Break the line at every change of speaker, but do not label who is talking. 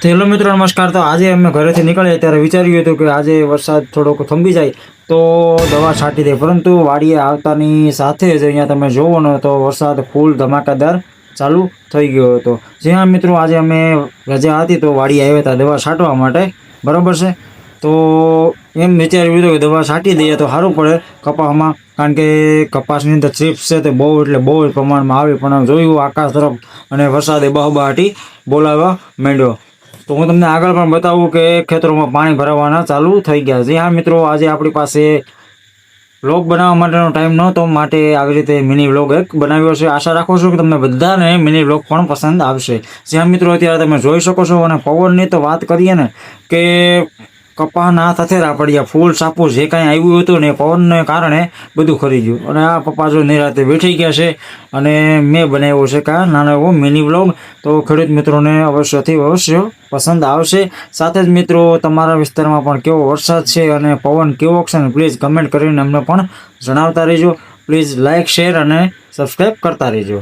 તો હેલો મિત્રો, નમસ્કાર. તો આજે અમે ઘરેથી નીકળ્યા ત્યારે વિચાર્યું હતું કે આજે વરસાદ થોડોક થંભી જાય તો દવા છાંટી દે. પરંતુ વાડીએ આવતાની સાથે જ અહીંયા તમે જોવો ને તો વરસાદ ફૂલ ધમાકાદાર ચાલુ થઈ ગયો હતો. જી હા મિત્રો આજે અમે રજા હતી તો વાડી આવ્યા હતા દવા છાંટવા માટે. બરાબર છે? તો એમ વિચાર્યું હતું કે દવા છાંટી દઈએ તો સારું પડે કપાસમાં. કારણ કે કપાસની અંદર ચિપ્સ છે તે બહુ એટલે બહુ જ પ્રમાણમાં આવી. પણ જોયું આકાશ તરફ અને વરસાદે બહબહાટી બોલાવવા માંડ્યો. તો હું તમને આગળ પણ બતાવું કે ખેતરોમાં પાણી ભરાવાના ચાલુ થઈ ગયા છે. હા, મિત્રો, આજે આપણી પાસે વ્લોગ બનાવવા માટેનો ટાઈમ નહોતો, માટે આવી રીતે મિની વ્લોગ એક બનાવ્યો છે. આશા રાખું છું કે તમને બધાને મિની વ્લોગ પણ પસંદ આવશે. જ્યાં મિત્રો અત્યારે તમે જોઈ શકો છો અને પવનની તો વાત કરીએ ને, કે કપાના થથેરા પડ્યા ફૂલ સાપુ જે કાંઈ આવ્યું હતું ને પવનને કારણે બધું ખરી ગયું. અને આ પપ્પા જો નિરાતે બેઠી ગયા છે અને મેં બનાવ્યો છે કે નાનો એવો મિની વ્લોગ તો ખેડૂત મિત્રોને અવશ્યથી અવશ્ય પસંદ આવશે. સાથે જ મિત્રો, તમારા વિસ્તારમાં પણ કેવો વરસાદ છે અને પવન કેવો છે ને પ્લીઝ કમેન્ટ કરીને અમને પણ જણાવતા રહેજો. પ્લીઝ લાઇક શેર અને સબસ્ક્રાઈબ કરતા રહેજો.